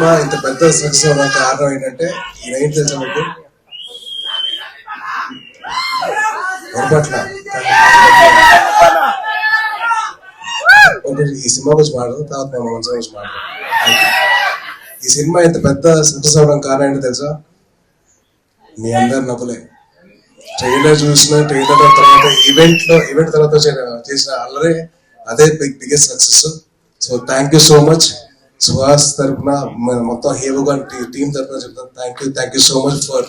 Cinema ఇంత పెద్ద success అవ్వడానికి కారణం ఏంటంటే ఈయన ఏం తెలుసా మీకు? పొరపట్ల ఒకటి ఈ సినిమా గురించి మాట్లాడదు తర్వాత మేము మనసు గురించి మాట్లాడదాం. ఈ సినిమా ఇంత పెద్ద సక్సెస్ అవ్వడానికి కారణం ఏంటో తెలుసా? మీ అందరు నవ్వులే. ట్రైలర్ చూసిన ట్రైలర్ తర్వాత ఈవెంట్లో ఈవెంట్ తర్వాత చేసిన- చేసిన అల్లరే అదే big biggest success so thank you so much Suhas తరఫున మొత్తం హేవుగా టీం తరఫున చెప్తాను. Thank you thank you so much for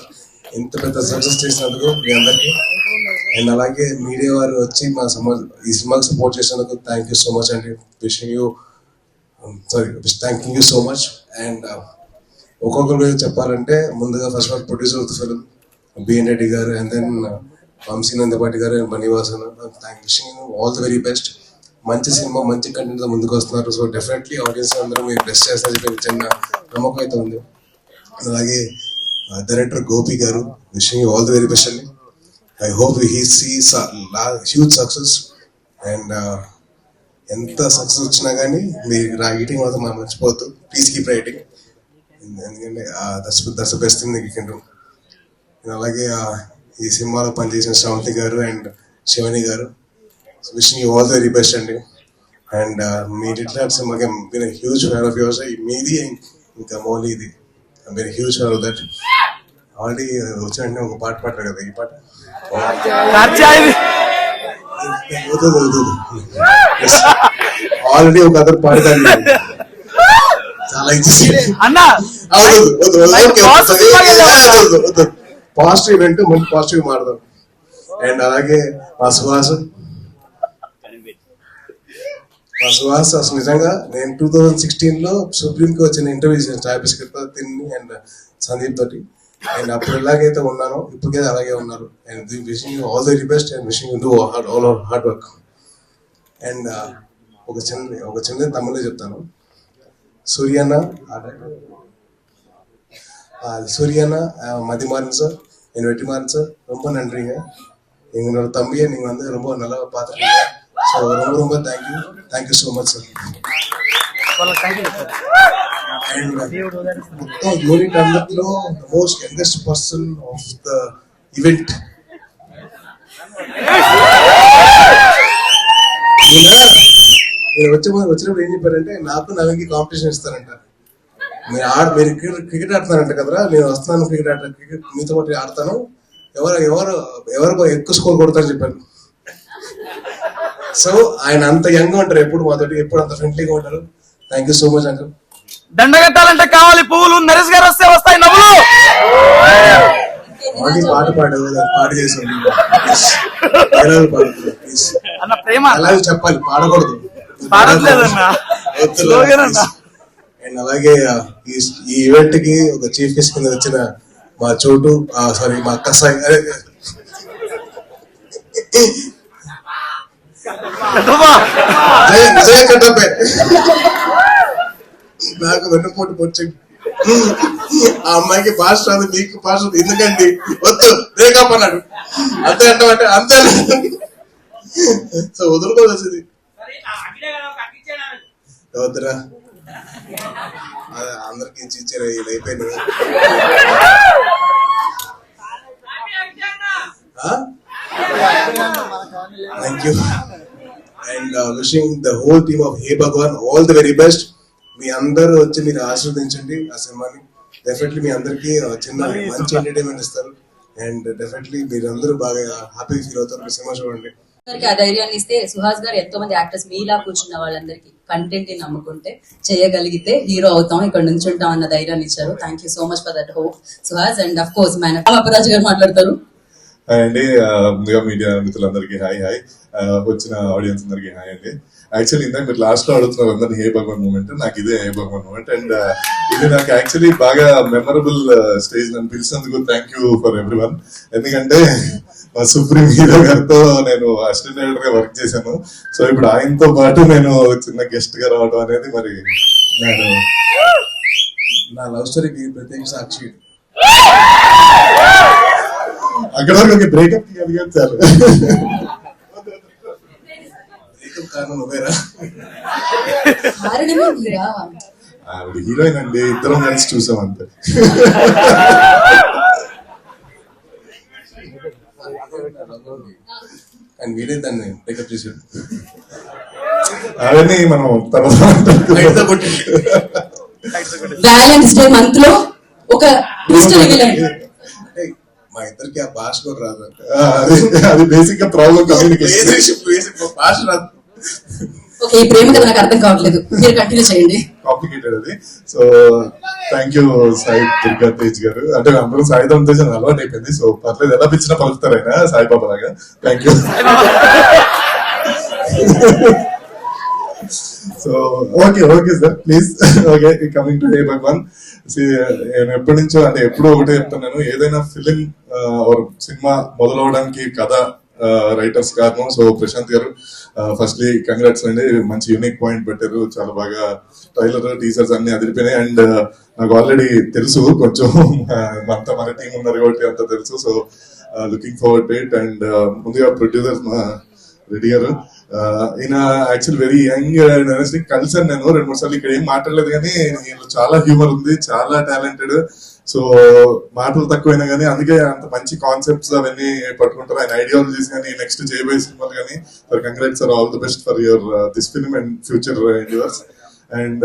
ఇంత పెద్ద సక్సెస్ చేసినందుకు మీ అందరికీ. అండ్ అలాగే మీడియా వారు వచ్చి మా సమాజ్ ఈ సినిమాకి సపోర్ట్ చేసినందుకు థ్యాంక్ యూ సో మచ్ అండి wishing you sorry thank you so much and ఒక్కొక్కరి గురించి చెప్పాలంటే ముందుగా first of producer of the film BN Reddy గారు అండ్ దెన్ వంశీ నందపాటి గారు and Manivasan thank wishing all the very best మంచి cinema మంచి కంటెంట్తో ముందుకు వస్తున్నారు. సో డెఫినెట్లీ ఆడియన్స్ అందరూ మీరు బెస్ట్ చేస్తారని చెప్పి చిన్న నమ్మకం అయితే ఉంది. అలాగే డైరెక్టర్ గోపి గారు wishing all the very best అండి. I hope he see huge success and ఎంత సక్సెస్ వచ్చినా కానీ మీరు రైటింగ్ మాత్రం మనం మర్చిపోవద్దు. ప్లీజ్ కీప్ రైటింగ్ ఎందుకంటే that's that's best thing you can do అలాగే ఈ సినిమాలో పనిచేసిన శ్రావంతి గారు అండ్ శివని గారు wishing you all the very best అండి అండ్ మీరు ఇట్లా సినిమాకి been huge fan of yours మీది ఇంకా మౌలీది been huge fan of that already వచ్చిన ఒక పాట పాడారు కదా ఈ పాట? ఆల్రెడీ ఒక అదర్ పాడతాను చాలా పాజిటివ్ ఈవెంట్ మంచి పాజిటివ్ మాడదాం అండ్ అలాగే మా సుహాస్ మా సుహాస్ అసలు నిజంగా నేను టూ థౌజండ్ సిక్స్టీన్ లో సుప్రీం కి వచ్చిన ఇంటర్వ్యూ చేసిన చాయ్ బిస్కెట్ తో తిని అండ్ సందీప్ తోటి అండ్ అప్పుడు ఎలాగైతే ఉన్నానో ఇప్పటికే అలాగే ఉన్నారు and wishing all the very best and wishing do hard all hard work and ఒక చిన్న ఒక చిన్న తమిళలో చెప్తాను சூரியனா சூரியனா மதிமாறன் சார் என் வெற்றிமாறன் சார் ரொம்ப நன்றிங்க எங்களோட தம்பியை நீங்க வந்து ரொம்ப நல்லா பார்த்துருக்கீங்க ஸோ ரொம்ப ரொம்ப thank you thank you so much sir and మొత్తం యూనిట్ అందరిలో the most youngest person of the event నేను వచ్చే ముందు వచ్చినప్పుడు ఏం చెప్పారంటే నాకు నవీన్కి కాంపిటీషన్ ఇస్తారంట మీరు ఆడ మీరు క్రికెట్ క్రికెట్ ఆడుతున్నారంట కదరా నేను వస్తున్నాను క్రికెట్ ఆడ క్రికెట్ మీతో పాటు ఆడతాను ఎవరు ఎవరు ఎవరు ఎక్కువ స్కోర్ కొడతారని చెప్పాను సో ఆయన అంత యంగ్ ఉంటారు. ఎప్పుడు మాతోటి ఎప్పుడు అంత ఫ్రెండ్లీగా ఉంటారు. Thank you so much uncle దండగట్టాలంటే కావాలి పువ్వులు. నరేష్ గారు వస్తే వస్తాయి నవ్వులు. ఆల్రెడీ పాట పాడారు పాట చేసాను అన్న ప్రేమ. అలాగే చెప్పాలి. పాడకూడదు. అండ్ అలాగే ఈ ఈవెంట్కి ఒక చీఫ్ గెస్ట్ కింద వచ్చిన మా చోటు సారీ మా అక్క సాయి. జయ జయ కట్టపే నాకు వెన్నుపోటు పొచ్చింది ఆ అమ్మాయికి భాష రాదు మీకు భాష రాదు. ఎందుకండి? వద్దు బ్రేకప్ అన్నాడు అంతే అంటే అంతే. సో వదులుకోవాల్సింది వద్దురా. అదే అందరికి ఇచ్చారు ఇది అయిపోయింది thank you and wishing the whole team of Hey Bhagwan all the very best మీ అందరూ వచ్చి మీరు ఆశీర్వదించండి ఆ సినిమాని. డెఫినెట్లీ మీ అందరికి చిన్న మంచి ఎంటర్టైన్మెంట్ ఇస్తారు. అండ్ డెఫినెట్లీ మీరు అందరూ బాగా హ్యాపీ ఫీల్ అవుతారు. మీ సినిమా చూడండి. అందరికి ఆ ధైర్యాన్ని ఇస్తే సుహాస్ గారు ఎంతో మంది యాక్టర్స్ మీలా కూర్చున్న వాళ్ళందరికీ కంటెంట్ని నమ్ముకుంటే చేయగలిగితే హీరో అవుతాం. ఇక్కడ నుంచి ఉంటాం అన్న ధైర్యాన్ని ఇచ్చారు. Thank you so much for that hope Suhas and of course మన అపరాజ్ గారు మాట్లాడతారు. అండి ముందుగా మీడియా మిత్రులందరికీ హాయ్ హాయ్. వచ్చిన ఆడియన్స్ అందరికీ హాయ్ అండి. యాక్చువల్లీ ఇందాక మీరు లాస్ట్లో అడుగుతున్నారు అందరినీ హే భగవాన్ మూమెంట్ నాకు ఇదే హే భగవాన్ మూమెంట్ అండ్ ఇది నాకు యాక్చువల్లీ బాగా మెమరబుల్ స్టేజ్ నన్ను పిలిచినందుకు thank you for everyone ఎందుకంటే మా సుప్రీం హీరో గారితో నేను అసిస్టెంట్ డైరెక్టర్గా వర్క్ చేశాను. సో ఇప్పుడు ఆయనతో పాటు నేను చిన్న గెస్ట్గా రావడం అనేది మరి నేను నా లవ్ స్టోరీకి ప్రత్యేక సాక్షి. అక్కడ వరకు బ్రేకప్ సార్. బ్రేకప్ కారణం నువ్వేరా? కారణమే మీరా? ఆవిడ హీరోయిన్ అండి ఇద్దరం కలిసి చూసాం అంతే. అండ్ వీడే దాన్ని టేకప్ చేసాడు అవన్నీ మనం తర్వాత వ్యాలెన్స్ డే మంత్లో ఒక ట్విస్ట్ మా ఇద్దరికి ఆ భాష కూడా రాదు అది బేసిక్గా ప్రాబ్లం కమ్యూనికేషన్ భాష రాదు. ఓకే ఈ ప్రేమ కథ నాకు అర్థం కావట్లేదు. మీరు కంటిన్యూ చేయండి. కాంప్లికేటెడ్ అది. So thank you Sai Durga Tej గారు. అంటే అందరూ సాయిధం తేజ్ అని అలవాటు అయిపోయింది. సో పర్లేదు ఎలా పిచ్చినా పలుకుతారు ఆయన సాయిబాబా లాగా. Thank you so okay okay sir please okay coming to Bhagavan నేను ఎప్పటి నుంచో అంటే ఎప్పుడూ ఒకటే చెప్తున్నాను. ఏదైనా ఫిలిం సినిమా మొదలవడానికి కథ రైటర్స్ కారణం. సో ప్రశాంత్ గారు ఫస్ట్లీ కంగ్రాట్స్ అండి. మంచి యూనిక్ పాయింట్ పెట్టారు. చాలా బాగా ట్రైలర్ టీజర్స్ అన్ని అదిరిపోయినాయి. అండ్ నాకు ఆల్రెడీ తెలుసు. కొంచెం అంతా మన టీం ఉన్నారు కాబట్టి అంత తెలుసు. So looking forward date it and ముందుగా ప్రొడ్యూసర్ రెడ్డి గారు Uh, ఈయన యాక్చువల్ వెరీ యంగ్ అండ్ కలిసాను నేను. రెండు మూడు సార్లు ఇక్కడ ఏం మాట్లాడలేదు కానీ ఈయనలో చాలా హ్యూమర్ ఉంది చాలా టాలెంటెడ్ సో మాటలు తక్కువైనా కానీ అందుకే అంత మంచి కాన్సెప్ట్స్ అవన్నీ పట్టుకుంటారు. ఆయన ఐడియాలజీస్ కానీ నెక్స్ట్ చేయబోయే సినిమాలు కానీ. Sir congrat sir all the best for your this film and future yours and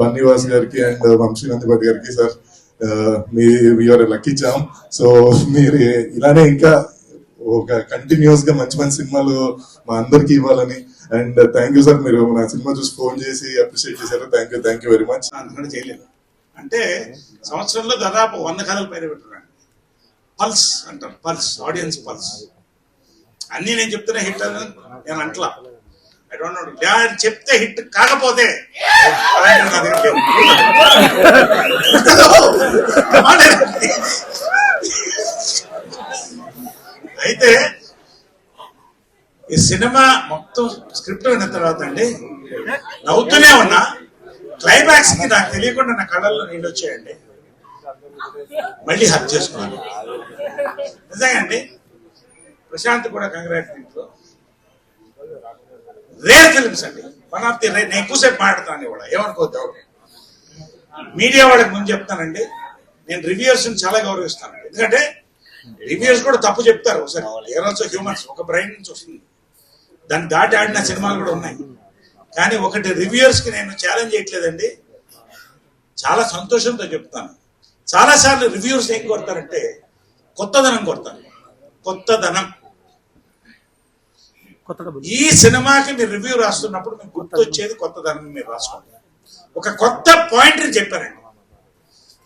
Bunny Vas గారికి అండ్ వంశీ నందిపాటి గారికి సార్ uh, మీ యువర్ లక్కీ జామ్ సో మీరు ఇలానే ఇంకా ఒక కంటిన్యూస్గా మంచి మంచి సినిమాలు మా అందరికి ఇవ్వాలని. అండ్ థ్యాంక్ యూ సార్ మీరు నా సినిమా చూసి ఫోన్ చేసి అప్రిషియేట్ చేశారు. Thank you thank you very much అందుకని చేయలేదు. అంటే సంవత్సరంలో దాదాపు వంద కథలు పైన పెట్టున్నాను పల్స్ అంటారు. పల్స్. Audience pulse. అన్నీ నేను చెప్తున్నా హిట్ అని నేను అంటలా. ఐ డోంట్ నో నేను చెప్తే హిట్ కాకపోతే అయితే ఈ సినిమా మొత్తం స్క్రిప్ట్ విన్న తర్వాత అండి నవ్వుతూనే ఉన్నా. క్లైమాక్స్కి నాకు తెలియకుండా నా కళ్ళల్లో నీళ్ళు వచ్చాయండి. మళ్ళీ హక్ చేసుకున్నాను. నిజంగా అండి ప్రశాంత్ కూడా కంగ్రాట్ దీంట్లో రేర్ ఫిల్మ్స్ అండి. వన్ ఆఫ్ ది రేర్ నేను ఎక్కువసేపు మాట్లాడతాను కూడా ఏమనుకోవద్దు మీడియా వాళ్ళకి ముందు చెప్తానండి. నేను రివ్యూస్ చాలా గౌరవిస్తాను ఎందుకంటే రివ్యూర్స్ కూడా తప్పు చెప్తారు ఒకసారి. ఏర్ ఆల్సో హ్యూమన్స్ ఒక బ్రెయిన్ నుంచి వస్తుంది. దాన్ని దాటి ఆడిన సినిమాలు కూడా ఉన్నాయి. కానీ ఒకటి రివ్యూర్స్కి నేను ఛాలెంజ్ చేయట్లేదండి. చాలా సంతోషంతో చెప్తాను. చాలా సార్లు రివ్యూర్స్ ఏం కొడతారంటే కొత్తదనం కొడతారు. కొత్తదనం. ఈ సినిమాకి మీరు రివ్యూ రాస్తున్నప్పుడు మీకు గుర్తొచ్చేది కొత్తదనం మీరు రాసుకోండి. ఒక కొత్త పాయింట్ చెప్పారండి.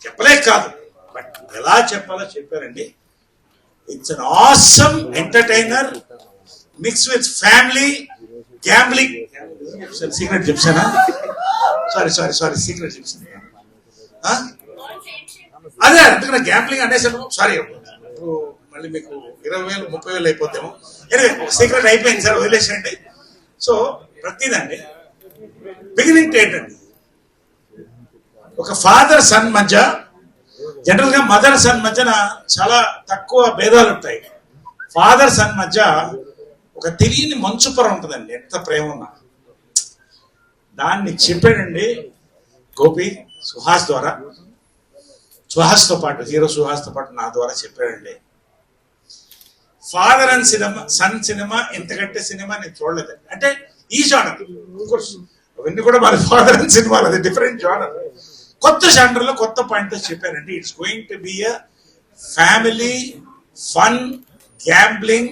చెప్పలేక కాదు. బట్ ఎలా చెప్పాలో చెప్పారండి. It's an awesome entertainer mix with family gambling secret చెప్సానా sorry sorry sorry secret చెప్పాను అదే అందుకనే గ్యాంబ్లింగ్ అనేసాను సారీ మళ్ళీ మీకు ఇరవై వేలు ముప్పై వేలు అయిపోతాము ఎనివే సీక్రెట్ అయిపోయింది సార్ వదిలేసేయండి. సో ప్రతిదండి బిగినింగ్ ఏంటండి? ఒక ఫాదర్ సన్ మధ్య జనరల్గా మదర్ సన్ మధ్యన చాలా తక్కువ భేదాలు ఉంటాయి. ఫాదర్ సన్ మధ్య ఒక తెలియని మంచు పొర ఉంటుందండి ఎంత ప్రేమ ఉన్నా దాన్ని చెప్పాడండి గోపి సుహాస్ ద్వారా. సుహాస్తో పాటు హీరో సుహాస్తో పాటు నా ద్వారా చెప్పాడండి. Father and cinema son cinema ఇంతకంటే సినిమా నేను చూడలేదండి. అంటే ఈ జానర్ అవన్నీ కూడా మరి ఫాదర్ అండ్ సినిమాలు అది డిఫరెంట్ జానర్ కొత్త genre లో కొత్త పాయింట్ చెప్పారండి. It's going to be a family fun gambling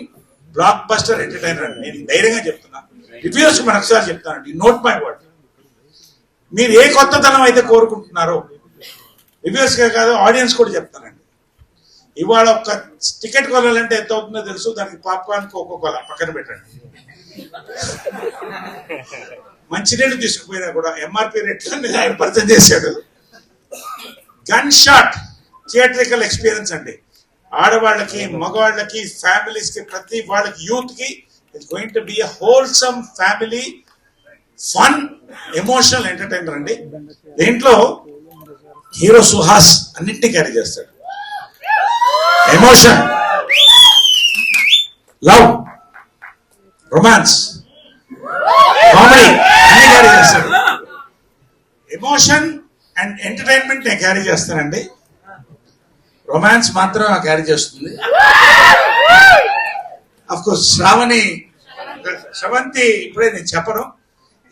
blockbuster entertainer అండి నేను ధైర్యంగా చెప్తున్నా. రివ్యూస్ మరొకసారి చెప్తానండి. నోట్ మై వర్డ్ మీరు ఏ కొత్తతనం అయితే కోరుకుంటున్నారో రివ్యూస్ కాదు ఆడియన్స్ కూడా చెప్తానండి. ఇవాళ ఒక టికెట్ కొనాలంటే ఎంత అవుతుందో తెలుసు. దానికి పాప్కార్న్ కోకోకోలా పక్కన పెట్టండి. మంచినీళ్ళు తీసుకుపోయినా కూడా ఎంఆర్పి రేట్లన్నీ ఆయన పరిచయం చేశాడు. గన్ షాట్ థియేట్రికల్ ఎక్స్పీరియన్స్ అండి. ఆడవాళ్ళకి మగవాళ్ళకి ఫ్యామిలీస్కి ప్రతి వాళ్ళకి యూత్కి it's going to be wholesome family fun emotional entertainer అండి. దీంట్లో హీరో సుహాస్ అన్నింటినీ క్యారీ చేస్తాడు. ఎమోషన్ లవ్ రొమాన్స్ కామెడీ అన్ని క్యారీ చేస్తాడు. ఎమోషన్ అండ్ ఎంటర్టైన్మెంట్ నేను క్యారీ చేస్తానండి రొమాన్స్ మాత్రం క్యారీ చేస్తుంది అఫ్ కోర్స్ శ్రావణి శ్రవంతి ఇప్పుడే నేను చెప్పను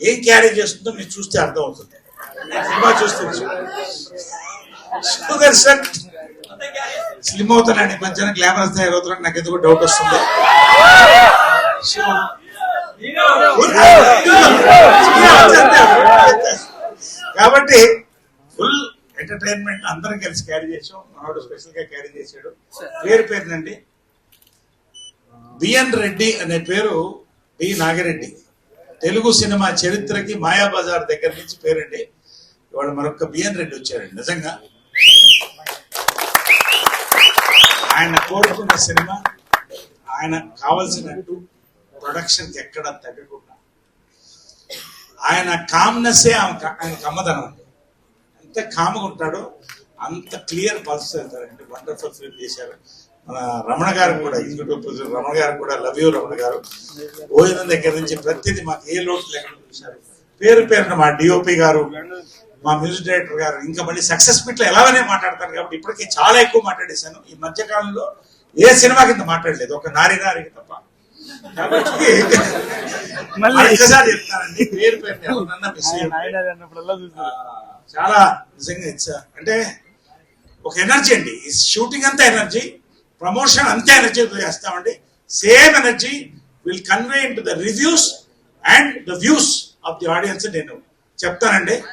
ఏం క్యారీ చేస్తుందో మీరు చూస్తే అర్థం అవుతుంది సినిమా చూస్తే సుదర్శన్ స్లిమ్ అవుతానండి మధ్యాహ్న గ్లామరస్ తయారవుతున్నాడు నాకు ఎందుకు డౌట్ వస్తుంది కాబట్టి ఫుల్ ఎంటర్టైన్మెంట్ అందరం కలిసి క్యారీ చేసాం. మనోడు స్పెషల్గా క్యారీ చేశాడు. పేరు పేరునండి. బిఎన్ రెడ్డి అనే పేరు బి నాగిరెడ్డి. తెలుగు సినిమా చరిత్రకి మాయాబజార్ దగ్గర నుంచి పేరండి. ఇవాళ మరొక బిఎన్ రెడ్డి వచ్చారండి. నిజంగా. ఆయన కోరుకున్న సినిమా ఆయన కావలసినట్టు ప్రొడక్షన్ ఎక్కడ తగ్గకుండా. ఆయన కామ్నెస్సే ఆమె ఆయన కమ్మదనం అండి. ఎంత కామ్గా ఉంటాడో అంత క్లియర్ పల్స్ వెళ్తారండి వండర్ఫుల్ ఫిల్మ్ చేశారు. మన రమణ గారు కూడా ఎగ్జిక్యూటివ్ ప్రొడ్యూసర్ రమణ గారు కూడా లవ్ యూ రమణ గారు భోజనం దగ్గర నుంచి ప్రతిదీ మాకు ఏ లోటు లేకుండా చూశారు. పేరు పేరున మా డిఓపి గారు మా మ్యూజిక్ డైరెక్టర్ గారు ఇంకా మళ్ళీ సక్సెస్ మీట్లో ఎలాగనే మాట్లాడతారు కాబట్టి ఇప్పటికీ చాలా ఎక్కువ మాట్లాడేశాను. ఈ మధ్య కాలంలో ఏ సినిమా కింద మాట్లాడలేదు. ఒక నారి నారికి తప్ప. కాబట్టి మళ్ళీ చెప్తానండి. పేరు పేరు మిస్ చాలా నిజంగా ఇట్స్ అంటే ఒక ఎనర్జీ అండి. ఈ షూటింగ్ అంతా ఎనర్జీ ప్రమోషన్ అంతే ఎనర్జీతో చేస్తామండి. Same energy will convey into the reviews and the views of the audience నేను చెప్తానండి.